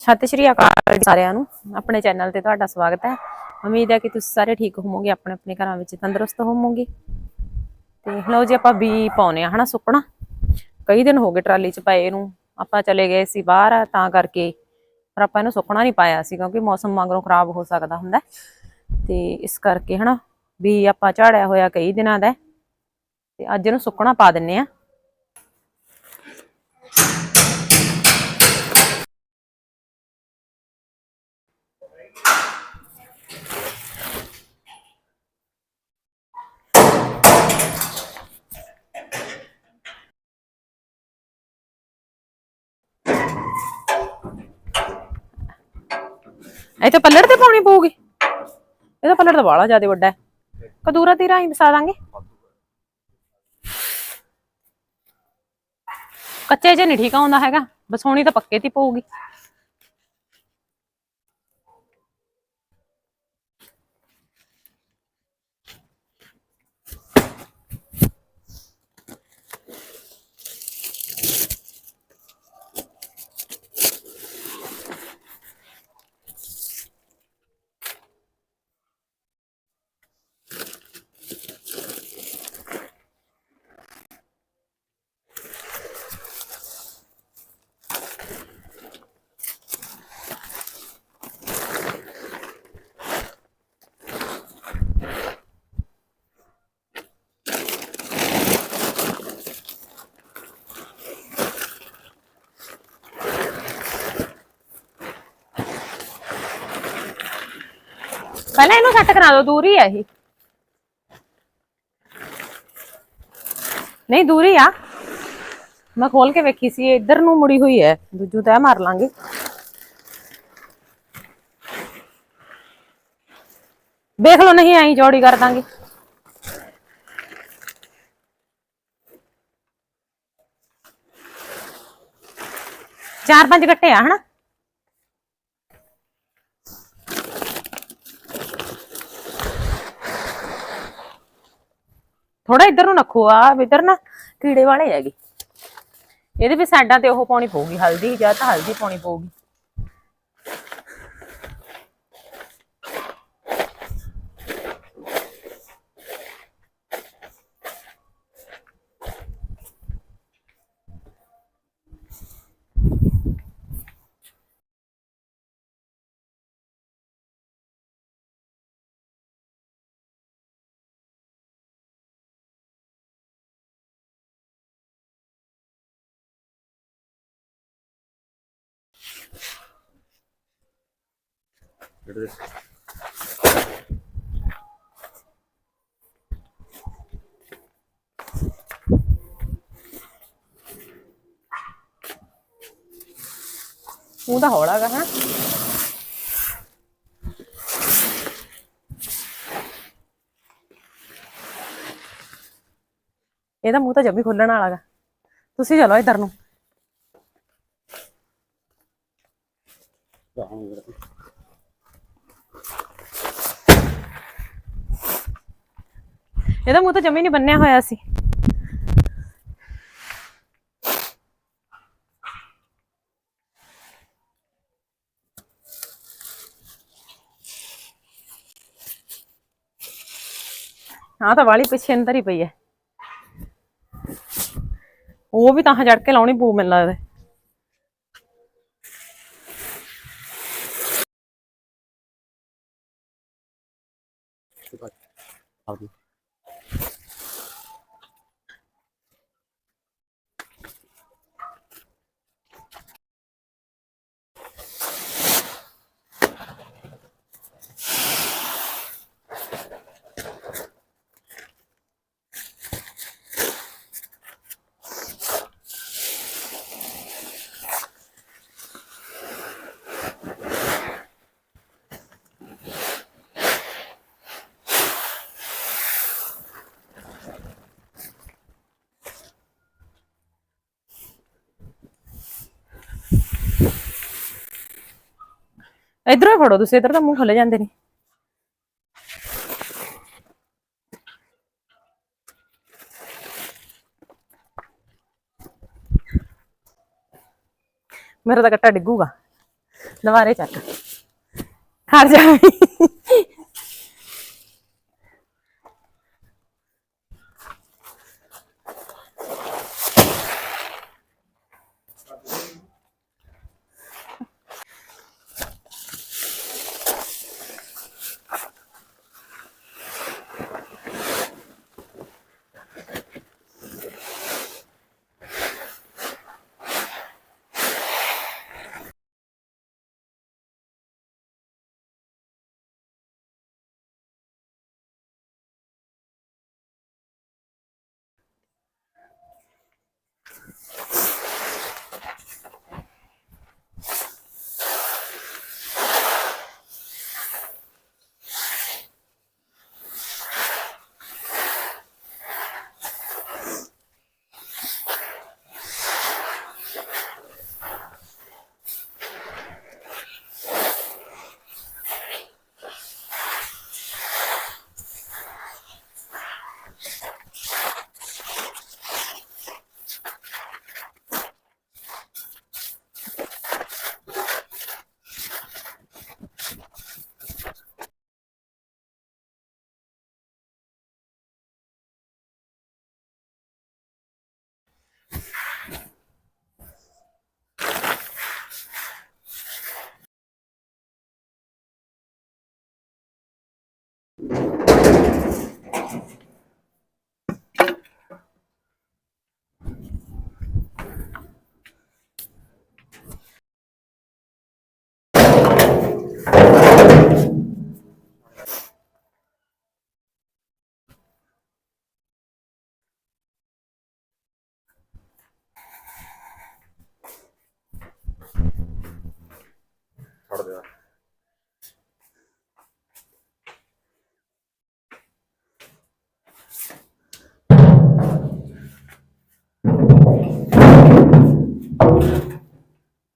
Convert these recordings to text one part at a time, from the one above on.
ਸਤਿ ਸ਼੍ਰੀ ਅਕਾਲ ਸਾਰਿਆਂ ਨੂੰ। ਆਪਣੇ ਚੈਨਲ ਤੇ ਤੁਹਾਡਾ ਸਵਾਗਤ ਹੈ। ਉਮੀਦ ਹੈ ਕਿ ਤੁਸੀਂ ਸਾਰੇ ਠੀਕ ਹੋਵੋਗੇ, ਆਪਣੇ ਆਪਣੇ ਘਰਾਂ ਵਿੱਚ ਤੰਦਰੁਸਤ ਹੋਵੋਗੇ। ਤੇ ਲਓ ਜੀ, ਆਪਾਂ ਬੀ ਪਾਉਨੇ ਆ, ਹਨਾ ਸੁੱਕਣਾ? ਕਈ ਦਿਨ ਹੋ ਗਏ ਟਰਾਲੀ 'ਚ ਪਏ ਇਹਨੂੰ ਆਪਾਂ ਚਲੇ ਗਏ ਸੀ ਬਾਹਰ, ਤਾਂ ਕਰਕੇ। ਪਰ ਆਪਾਂ ਇਹਨੂੰ ਸੁੱਕਣਾ ਨਹੀਂ ਪਾਇਆ ਸੀ, ਕਿਉਂਕਿ ਮੌਸਮ ਮਗਰੋਂ ਖਰਾਬ ਹੋ ਸਕਦਾ ਹੁੰਦਾ ਹੈ। ਤੇ ਇਸ ਕਰਕੇ ਹਨਾ ਵੀ ਆਪਾਂ ਝਾੜਿਆ ਹੋਇਆ ਕਈ ਦਿਨਾਂ ਦਾ ਹੈ। ਤੇ ਅੱਜ ਇਹਨੂੰ ਸੁੱਕਣਾ ਪਾ ਦਿੰਨੇ ਆ। ਇਹ ਤਾਂ ਪੱਲੜ ਤੇ ਪਾਉਣੀ ਪਊਗੀ। ਇਹਦਾ ਪੱਲੜ ਤਾਂ ਬਾਹਲਾ ਜ਼ਿਆਦਾ ਵੱਡਾ ਹੈ। ਕਦੂਰਾ ਤੀਰਾ ਹੀ ਵਸਾ ਦਾਂਗੇ। ਕੱਚੇ ਜੇ ਨਹੀਂ ਠੀਕ ਆਉਂਦਾ ਹੈਗਾ ਬਸੋਣੀ ਤਾਂ ਪੱਕੇ ਤੇ ਪਊਗੀ। ਪਹਿਲਾਂ ਇਹਨੂੰ ਸੈੱਟ ਕਰਾ ਦਿਓ, ਦੂਰ ਹੀ ਆ ਇਹ। ਨਹੀਂ, ਦੂਰ ਹੀ ਆ। ਮੈਂ ਖੋਲ ਕੇ ਵੇਖੀ ਸੀ, ਇਹ ਇੱਧਰ ਨੂੰ ਮੁੜੀ ਹੋਈ ਹੈ। ਦੂਜੂ ਤੈ ਮਾਰ ਲਾਂਗੇ। ਦੇਖ ਲਓ, ਨਹੀਂ ਆਈ ਜੋੜੀ ਕਰ ਦਾਂਗੇ। ਚਾਰ ਪੰਜ ਗੱਟੇ ਆ, ਹਨਾ? ਥੋੜਾ ਇੱਧਰ ਨੂੰ ਰੱਖੋ ਆ ਇੱਧਰ ਨਾ ਕੀੜੇ ਵਾਲੇ ਹੈਗੇ। ਇਹਦੇ ਵੀ ਸਾਈਡਾਂ ਤੇ ਉਹ ਪਾਉਣੀ ਪਊਗੀ, ਹਲਦੀ ਜਾਂ ਤਾਂ ਹਲਦੀ ਪਾਉਣੀ ਪਊਗੀ। ਮੂੰਹ ਤਾਂ ਹੌਲਾ ਗਾ ਹੈ ਇਹਦਾ ਮੂੰਹ ਤਾਂ ਜੱਬੀ ਖੁੱਲਣ ਵਾਲਾ ਗਾ। ਤੁਸੀਂ ਚਲੋ ਇੱਧਰ ਨੂੰ। ਇਹਦਾ ਮੂੰਹ ਤਾਂ ਜਮੀ ਨਹੀਂ ਬੰਨਿਆ ਹੋਇਆ ਸੀ। ਹਾਂ ਤਾਂ ਵਾਲੀ ਪਿੱਛੇ ਅੰਦਰ ਹੀ ਪਈ ਹੈ। ਉਹ ਵੀ ਤਾਂ ਜੜ ਕੇ ਲਾਉਣੀ ਪੂ ਮੈਨੂੰ ਲੱਗਦਾ। ਇਧਰੋਂ ਫੜੋ ਤੁਸੀਂ, ਇਧਰ ਤਾਂ ਮੂੰਹ ਖੁੱਲੇ ਜਾਂਦੇ ਨੇ। ਮੇਰਾ ਤਾਂ ਕੱਟਾ ਡਿੱਗੂਗਾ। ਦੁਬਾਰੇ ਚੱਕ। ਖੜ ਜਾ। ਛੱਡ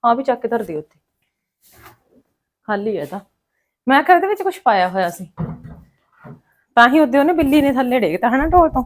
ਆ ਵੀ ਚੱਕ ਕੇ ਧਰ ਦਿਓ ਉੱਥੇ। ਖਾਲੀ ਹੈ ਤਾਂ। ਮੈਂ ਕਿਹਾ ਇਹਦੇ ਵਿੱਚ ਕੁਝ ਪਾਇਆ ਹੋਇਆ ਸੀ। ਤਾਂ ਹੀ ਉਹਦੇ ਉਹਨੇ ਬਿੱਲੀ ਨੇ ਥੱਲੇ ਡੇਗਤਾ ਹਨਾ ਢੋਲ ਤੋਂ।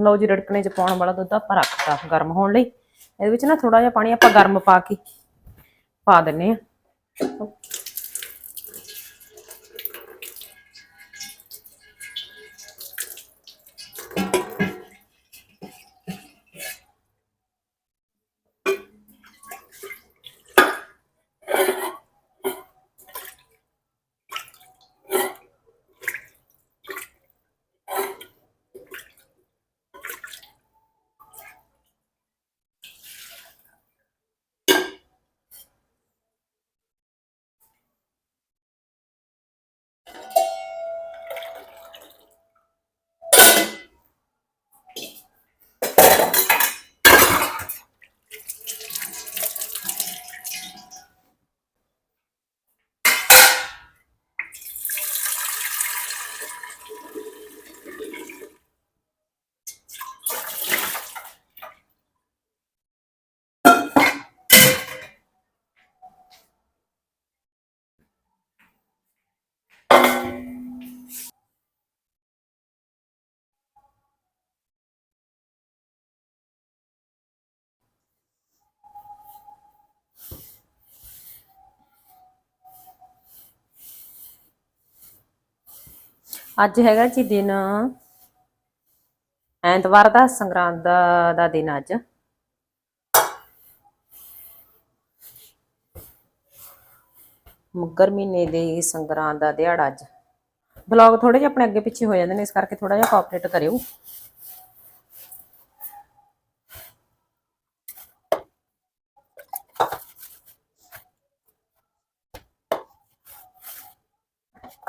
ਲਓ ਜੀ ਰੜਕਣੇ ਚ ਪਾਉਣ ਵਾਲਾ ਦੁੱਧ ਆਪਾਂ ਰੱਖਤਾ ਗਰਮ ਹੋਣ ਲਈ। ਇਹਦੇ ਵਿੱਚ ਨਾ ਥੋੜਾ ਜਿਹਾ ਪਾਣੀ ਆਪਾਂ ਗਰਮ ਪਾ ਕੇ ਪਾ ਦਿੰਨੇ ਆ ਅੱਜ ਹੈਗਾ ਜੀ ਦਿਨ ਐਤਵਾਰ ਦਾ ਸੰਗਰਾਂਦ ਦਾ ਦਿਨ ਅੱਜ। ਮੁੱਗਰ ਮਹੀਨੇ ਦੇ ਸੰਗਰਾਂਦ ਦਾ ਦਿਹਾੜਾ ਅੱਜ। ਬਲੌਗ ਥੋੜੇ ਜਿਹਾ ਆਪਣੇ ਅੱਗੇ ਪਿੱਛੇ ਹੋ ਜਾਂਦੇ ਨੇ, ਇਸ ਕਰਕੇ ਥੋੜਾ ਜਿਹਾ ਕੋਆਪਰੇਟ ਕਰਿਓ।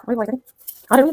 ਓਏ ਵਾਈ ਅਰੇ ਵੀ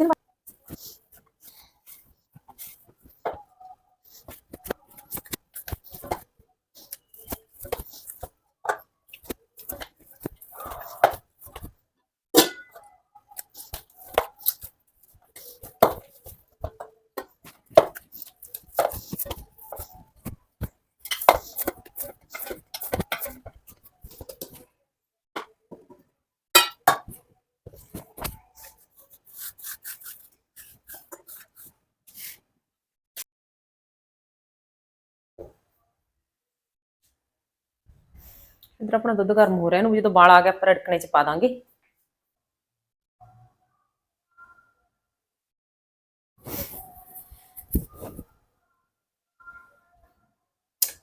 ਇਧਰ ਆਪਣਾ ਦੁੱਧ ਗਰਮ ਹੋ ਰਿਹਾ, ਇਹਨੂੰ ਜਦੋਂ ਬਾਲ ਆ ਗਿਆ ਆਪਾਂ ਰੜਕਣੇ ਚ ਪਾ ਦਾਂਗੇ।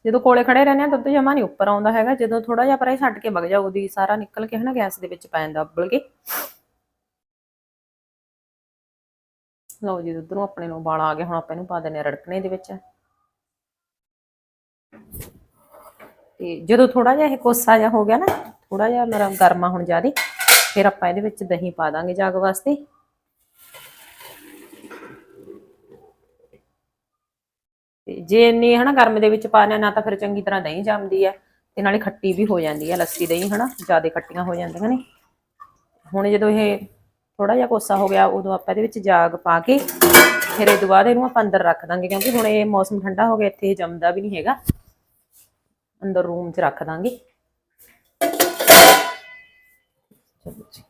ਜਦੋਂ ਕੋਲੇ ਖੜੇ ਰਹਿੰਦੇ ਆ, ਦੁੱਧ ਜਮਾ ਨਹੀਂ ਉੱਪਰ ਆਉਂਦਾ ਹੈਗਾ, ਜਦੋਂ ਥੋੜਾ ਜਿਹਾ ਪਰੇ ਛੱਡ ਕੇ ਵਗ ਜਾ ਉਹਦੀ ਸਾਰਾ ਨਿਕਲ ਕੇ ਹਨਾ ਗੈਸ ਦੇ ਵਿੱਚ ਪੈ ਜਾਂਦਾ ਉਬਲ ਕੇ। ਲਓ ਜੀ, ਦੁੱਧ ਨੂੰ ਆਪਣੇ ਨੂੰ ਬਾਲ ਆ ਗਿਆ ਹੁਣ ਆਪਾਂ ਇਹਨੂੰ ਪਾ ਦਿੰਦੇ ਆ ਰੜਕਣੇ ਦੇ ਵਿੱਚ। ਤੇ ਜਦੋਂ ਥੋੜਾ ਜਿਹਾ ਇਹ ਕੋਸਾ ਜਿਹਾ ਹੋ ਗਿਆ ਨਾ ਥੋੜਾ ਜਿਹਾ ਮੇਰਾ ਗਰਮਾ ਹੁਣ ਜ਼ਿਆਦੇ ਫਿਰ ਆਪਾਂ ਇਹਦੇ ਵਿੱਚ ਦਹੀਂ ਪਾ ਦਾਂਗੇ ਜਾਗ ਵਾਸਤੇ। ਤੇ ਜੇ ਇੰਨੀ ਹਨਾ ਗਰਮ ਦੇ ਵਿੱਚ ਪਾਣਾ ਨਾ ਤਾਂ ਫਿਰ ਚੰਗੀ ਤਰ੍ਹਾਂ ਦਹੀਂ ਜੰਮਦੀ ਹੈ ਤੇ ਨਾਲੇ ਖੱਟੀ ਵੀ ਹੋ ਜਾਂਦੀ ਹੈ ਲੱਸੀ ਦਹੀਂ ਹਨਾ, ਜ਼ਿਆਦਾ ਖੱਟੀਆਂ ਹੋ ਜਾਂਦੀਆਂ ਨੇ। ਹੁਣ ਜਦੋਂ ਇਹ ਥੋੜਾ ਜਿਹਾ ਕੋਸਾ ਹੋ ਗਿਆ, ਉਦੋਂ ਆਪਾਂ ਇਹਦੇ ਵਿੱਚ ਜਾਗ ਪਾ ਕੇ ਫਿਰ ਇਹ ਤੋਂ ਬਾਅਦ ਇਹਨੂੰ ਆਪਾਂ ਅੰਦਰ ਰੱਖ ਦਾਂਗੇ, ਕਿਉਂਕਿ ਹੁਣ ਇਹ ਮੌਸਮ ਠੰਡਾ ਹੋ ਗਿਆ, ਇੱਥੇ ਜੰਮਦਾ ਵੀ ਨਹੀਂ ਹੈਗਾ। ਅੰਦਰ ਰੂਮ 'ਚ ਰੱਖ ਦਾਂਗੇ ਚਲੋ ਜੀ